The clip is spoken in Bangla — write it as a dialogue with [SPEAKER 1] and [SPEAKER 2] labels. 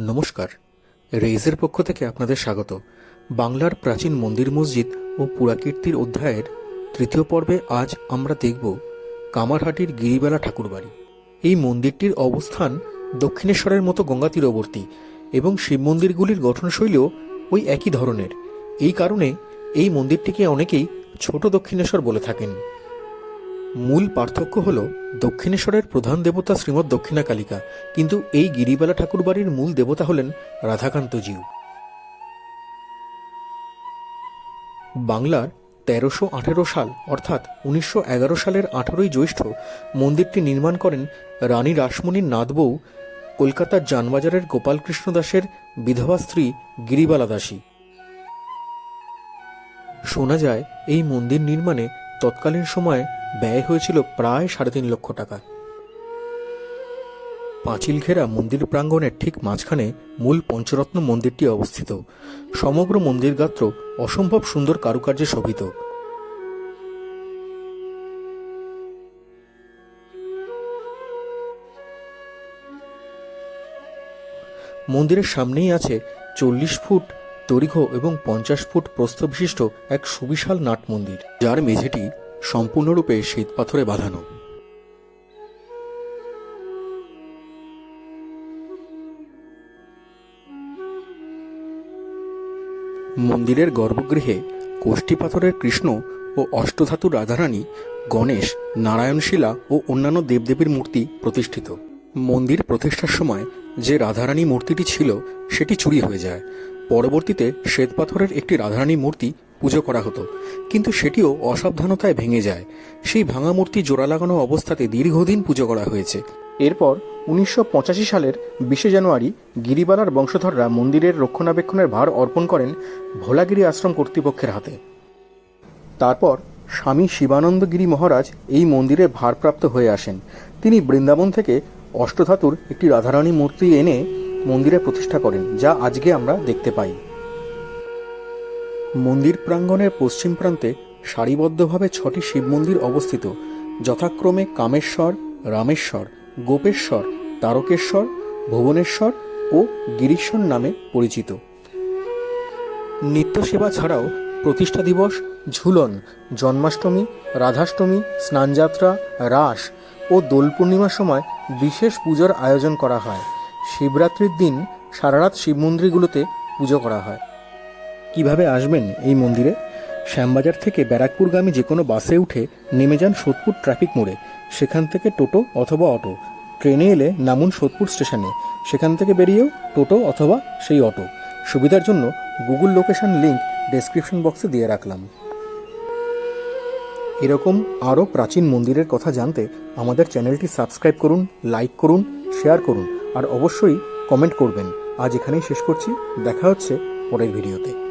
[SPEAKER 1] নমস্কার। রেইজের পক্ষ থেকে আপনাদের স্বাগত। বাংলার প্রাচীন মন্দির মসজিদ ও পুরাকীর্তির অধ্যায়ের তৃতীয় পর্বে আজ আমরা দেখব কামারহাটির গিরিবেলা ঠাকুরবাড়ি। এই মন্দিরটির অবস্থান দক্ষিণেশ্বরের মতো গঙ্গা তীরবর্তী এবং শিব মন্দিরগুলির গঠনশৈলীও ওই একই ধরনের। এই কারণে এই মন্দিরটিকে অনেকেই ছোট দক্ষিণেশ্বর বলে থাকেন। মূল পার্থক্য হল দক্ষিণেশ্বরের প্রধান দেবতা শ্রীমৎ দক্ষিণা কালিকা কিন্তু এই গিরিবালা ঠাকুরবাড়ির মূল দেবতা হলেন রাধাকান্তজিউ। বাংলার তেরোশো আঠেরো সাল, অর্থাৎ উনিশশো এগারো সালের আঠারোই জ্যৈষ্ঠ, মন্দিরটি নির্মাণ করেন রানী রাসমণির নাথবউ কলকাতার জানবাজারের গোপালকৃষ্ণ দাসের বিধবা স্ত্রী গিরিবালা দাসী। শোনা যায়, এই মন্দির নির্মাণে তৎকালীন সময়ে ব্যয় হয়েছিল প্রায় সাড়ে তিন লক্ষ টাকা। পাঁচিল ঘেরা মন্দির প্রাঙ্গণের ঠিক মাঝখানে মূল পঞ্চরত্ন মন্দিরটি অবস্থিত। সমগ্র মন্দির গাত্র অসম্ভব সুন্দর কারুকার্যে শোভিত। মন্দিরের সামনেই আছে চল্লিশ ফুট দৈর্ঘ্য এবং পঞ্চাশ ফুট প্রস্থ বিশিষ্ট এক সুবিশাল নাট মন্দির, যার মেঝেটি সম্পূর্ণরূপে শ্বেত পাথরে বাঁধানো। মন্দিরের গর্ভগৃহে কোষ্ঠী পাথরের কৃষ্ণ ও অষ্টধাতুর রাধারানী গণেশ, নারায়ণশিলা ও অন্যান্য দেবদেবীর মূর্তি প্রতিষ্ঠিত। মন্দির প্রতিষ্ঠার সময় যে রাধারানী মূর্তিটি ছিল, সেটি চুরি হয়ে যায়। পরবর্তীতে শ্বেতপাথরের একটি রাধারানী মূর্তি পুজো করা হতো। কিন্তু সেটিও অসাবধানতায় ভেঙে যায়। সেই ভাঙা মূর্তি জোড়া লাগানো অবস্থাতে দীর্ঘদিন পুজো করা হয়েছে। এরপর উনিশশো পঁচাশি সালের বিশে জানুয়ারি গিরিবালার বংশধররা মন্দিরের রক্ষণাবেক্ষণের ভার অর্পণ করেন ভোলাগিরি আশ্রম কর্তৃপক্ষের হাতে। তারপর স্বামী শিবানন্দ গিরি মহারাজ এই মন্দিরে ভারপ্রাপ্ত হয়ে আসেন। তিনি বৃন্দাবন থেকে অষ্টধাতুর একটি রাধারানী মূর্তি এনে মন্দিরে প্রতিষ্ঠা করেন, যা আজকে আমরা দেখতে পাই। মন্দির প্রাঙ্গণের পশ্চিম প্রান্তে সারিবদ্ধভাবে ছটি শিব মন্দির অবস্থিত, যথাক্রমে কামেশ্বর, রামেশ্বর, গোপেশ্বর, তারকেশ্বর, ভুবনেশ্বর ও গিরিশ্বর নামে পরিচিত। নিত্য সেবা ছাড়াও প্রতিষ্ঠা দিবস, ঝুলন, জন্মাষ্টমী, রাধাষ্টমী, স্নানযাত্রা, রাস ও দোল পূর্ণিমার সময় বিশেষ পুজোর আয়োজন করা হয়। শিবরাত্রির দিন সারারাত শিব মন্দিরগুলোতে পুজো করা হয়। কীভাবে আসবেন এই মন্দিরে? শ্যামবাজার থেকে ব্যারাকপুরগামী যে কোনো বাসে উঠে নেমে যান সোদপুর ট্রাফিক মোড়ে। সেখান থেকে টোটো অথবা অটো। ট্রেনে এলে নামুন সোদপুর স্টেশনে। সেখান থেকে বেরিয়েও টোটো অথবা সেই অটো। সুবিধার জন্য গুগল লোকেশন লিংক ডেসক্রিপশন বক্সে দিয়ে রাখলাম। এরকম আরও প্রাচীন মন্দিরের কথা জানতে আমাদের চ্যানেলটি সাবস্ক্রাইব করুন, লাইক করুন, শেয়ার করুন, আর অবশ্যই কমেন্ট করবেন। আজ এখানেই শেষ করছি। দেখা হচ্ছে পরের ভিডিওতে।